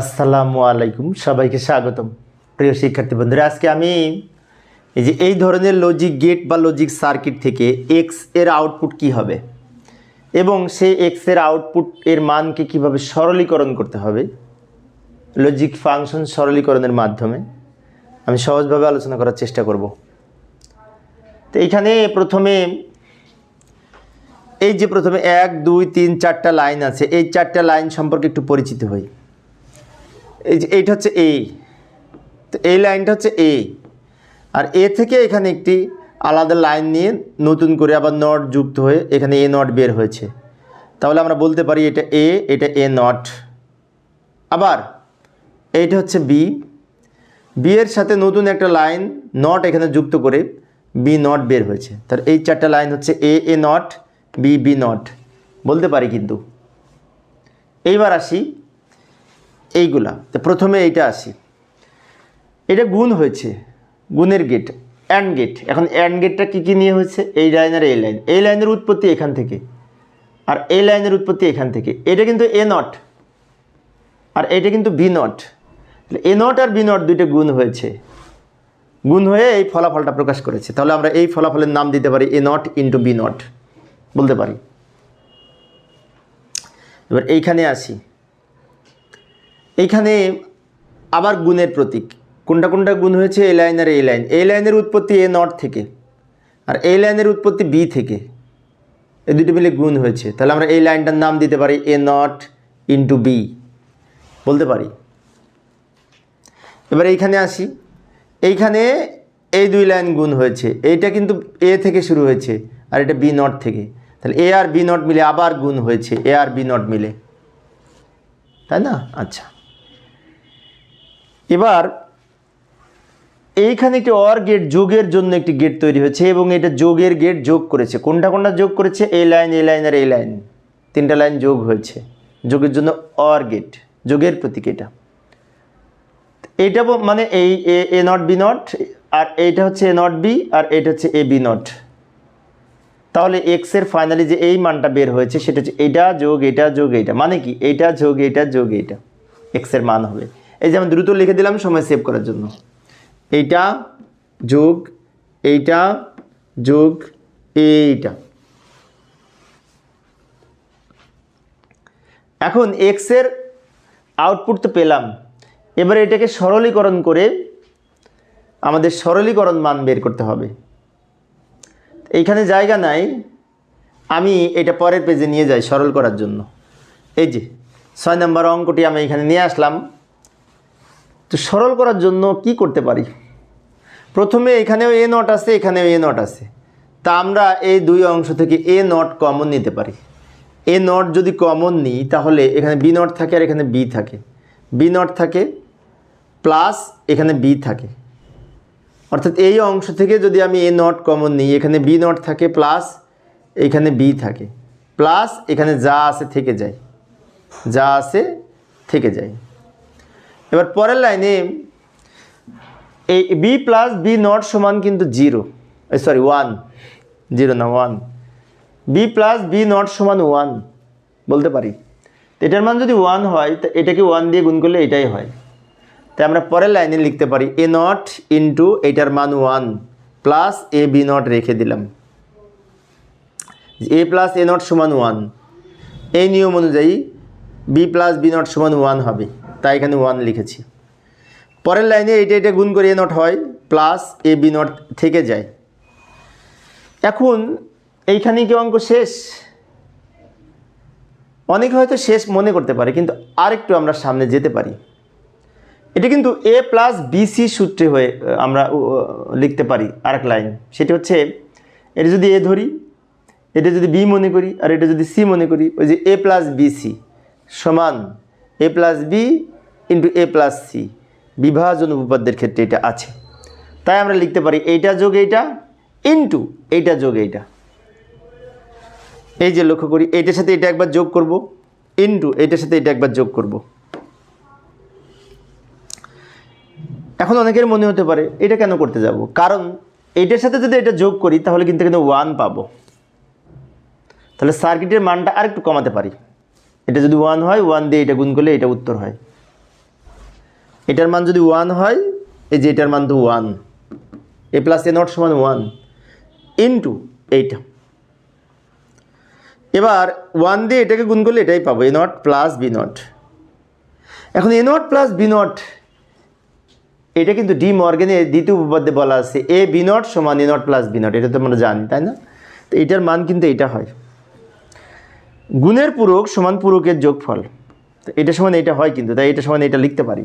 আসসালামু আলাইকুম, সবাইকে স্বাগতম। প্রিয় শিক্ষার্থী বন্ধুরা, আজকে আমি এই যে এই ধরনের লজিক গেট বা লজিক সার্কিট থেকে এক্সের আউটপুট কি হবে এবং সেই এক্সের আউটপুট এর মানকে কীভাবে সরলীকরণ করতে হবে লজিক ফাংশন সরলীকরণের মাধ্যমে, আমি সহজভাবে আলোচনা করার চেষ্টা করব। তো এইখানে প্রথমে, এই যে প্রথমে এক, দুই, তিন, চারটা লাইন আছে, এই চারটা লাইন সম্পর্কে একটু পরিচিত হই। এই যে এইটা হচ্ছে এ তো এই লাইনটা হচ্ছে এ আর এ থেকে এখানে একটি আলাদা লাইন নিয়ে নতুন করে আবার নট যুক্ত হয়ে এখানে এ নট বের হয়েছে। তাহলে আমরা বলতে পারি এটা এ এটা এ নট। আবার এইটা হচ্ছে বি বি এর সাথে নতুন একটা লাইন নট এখানে যুক্ত করে বি নট বের হয়েছে। তার এই চারটা লাইন হচ্ছে A A not B B not. বলতে পারি কিন্তু। এইবার আসি এইগুলা। তো প্রথমে এইটা আসি। এটা গুণ হয়েছে, গুণের গেট অ্যান্ড গেট এখন অ্যান্ড গেটটা কী কী নিয়ে হয়েছে? এই লাইন আর এই লাইন। এই লাইনের উৎপত্তি এখান থেকে। আর এই লাইনের উৎপত্তি এখান থেকে। এটা কিন্তু এ নট আর এটা কিন্তু বি নট এ নট আর বি নট দুইটা গুণ হয়েছে। গুণ হয়ে এই ফলাফলটা প্রকাশ করেছে। তাহলে আমরা এই ফলাফলের নাম দিতে পারি A not into B not বলতে পারি। এবার এইখানে আসি। এইখানে আবার গুণের প্রতীক। কোনটা কোনটা গুণ হয়েছে? এই লাইন আর এই লাইন এই লাইনের উৎপত্তি এ নট থেকে আর এই লাইনের উৎপত্তি বি থেকে। এই দুটো মিলে গুণ হয়েছে। তাহলে আমরা এই লাইনটার নাম দিতে পারি এ নট ইন্টু বি বলতে পারি? এবার এইখানে আসি। এইখানে এই দুই লাইন গুণ হয়েছে। এইটা কিন্তু এ থেকে শুরু হয়েছে আর এটা বি নট থেকে। তাহলে এ আর বি নট মিলে আবার গুণ হয়েছে। এ আর বি নট মিলে। তাই না? আচ্ছা। এবার এইখানে একটি অর গেট যোগের জন্য একটি গেট তৈরি হয়েছে এবং এটা যোগের গেট যোগ করেছে। কোনটা কোনটা যোগ করেছে? এই লাইন এই লাইন আর এই লাইন তিনটা লাইন যোগ হয়েছে। যোগের জন্য অর গেট যোগের প্রতীক এটা। এটা মানে এই A A not B not আর এইটা হচ্ছে এ নট বি আর এটা হচ্ছে এ বি নট তাহলে এক্সের ফাইনালি যে এই মানটা বের হয়েছে, সেটা হচ্ছে এটা যোগ এটা যোগ এটা মানে কি? এইটা যোগ এটা যোগ, এইটা। এক্সের মান হবে। এই যে আমি দ্রুত লিখে দিলাম, সময় সেভ করার জন্য। এইটা যোগ এইটা যোগ, এইটা। এখন এক্সের আউটপুট তো পেলাম। এবার এটাকে সরলীকরণ করে আমাদের সরলীকরণ মান বের করতে হবে। এইখানে জায়গা নাই, আমি এটা পরের পেজে নিয়ে যাই সরল করার জন্য। এই যে, ছয় নম্বর অঙ্কটি আমি এখানে নিয়ে আসলাম। তো সরল করার জন্য কি করতে পারি? প্রথমে এখানেও এ নট আছে, এখানেও এ নট আছে। তা আমরা এই দুই অংশ থেকে এ নট কমন নিতে পারি। এ নট যদি কমন নিই, তাহলে এখানে বি নট থাকে আর এখানে বি থাকে। বি নট থাকে প্লাস এখানে বি থাকে। অর্থাৎ এই অংশ থেকে যদি আমি এ নট কমন নিই, এখানে বি নট থাকে প্লাস এখানে বি থাকে। প্লাস এখানে যা আছে থেকে যায়। যা আছে থেকে যায়। এবার পরের লাইনে এই বি প্লাস বি নট সমান কিন্তু zero sorry one zero no one B plus B not সমান ওয়ান বলতে পারি। এটার মান যদি ওয়ান হয়, তো এটাকে ওয়ান দিয়ে গুণ করলে এটাই হয়। তাই আমরা পরের লাইনে লিখতে পারি এ নট ইন্টু এটার মান one plus A B not রেখে দিলাম। এ প্লাস এ নট সমান ওয়ান এই নিয়ম অনুযায়ী বি প্লাস বি নট সমান ওয়ান হবে। তাই এখানে ওয়ান লিখেছি। পরের লাইনে এটা এটা গুণ করে এ নট হয় প্লাস এ বি নট থেকে যায়। এখন এইখানে কি অঙ্ক শেষ? অনেকে হয়তো শেষ মনে করতে পারে, কিন্তু আরেকটু আমরা সামনে যেতে পারি। এটা কিন্তু এ প্লাস বিসি সূত্রে হয়ে আমরা লিখতে পারি আরেক লাইন সেটা হচ্ছে, এটা যদি এ ধরি, এটা যদি বি মনে করি, আর এটা যদি সি মনে করি, ওই যে এ প্লাস বিসি সমান A plus B into A plus C বিভাজন উপপাদ্যের ক্ষেত্রে এটা আছে। তাই আমরা লিখতে পারি এইটা যোগ এইটা ইন্টু এইটা যোগ এইটা। এই যে লক্ষ্য করি, এইটার সাথে এটা একবার যোগ করব ইন্টু এইটার সাথে এটা একবার যোগ করব। এখন অনেকের মনে হতে পারে, এটা কেন করতে যাব? কারণ এইটার সাথে যদি এটা যোগ করি, তাহলে কিন্তু কিন্তু ওয়ান পাবো। তাহলে সার্কিটের মানটা আরেকটু কমাতে পারি। এটা যদি ওয়ান হয় ওয়ান দিয়ে এটা গুণ করলে এটা উত্তর হয়। এটার মান যদি ওয়ান হয়, এই যে এটার মান তো one A plus A not সমান ওয়ান ইন্টু এইটা এবার ওয়ান দিয়ে এটাকে গুণ করলে এটাই পাবো, A not plus B not এখন A not plus B not এটা কিন্তু ডি মর্গেনের দ্বিতীয় উপপাদ্যে বলা আছে, এ বি নট সমান A not plus B not এটা তো আমরা জানি, তাই না? তো এটার মান কিন্তু এটা হয়। গুণের পূরক সমান পূরকের যোগফল, তো এটা সমান এটা হয় কিন্তু, তাই এটা সমান এটা লিখতে পারি।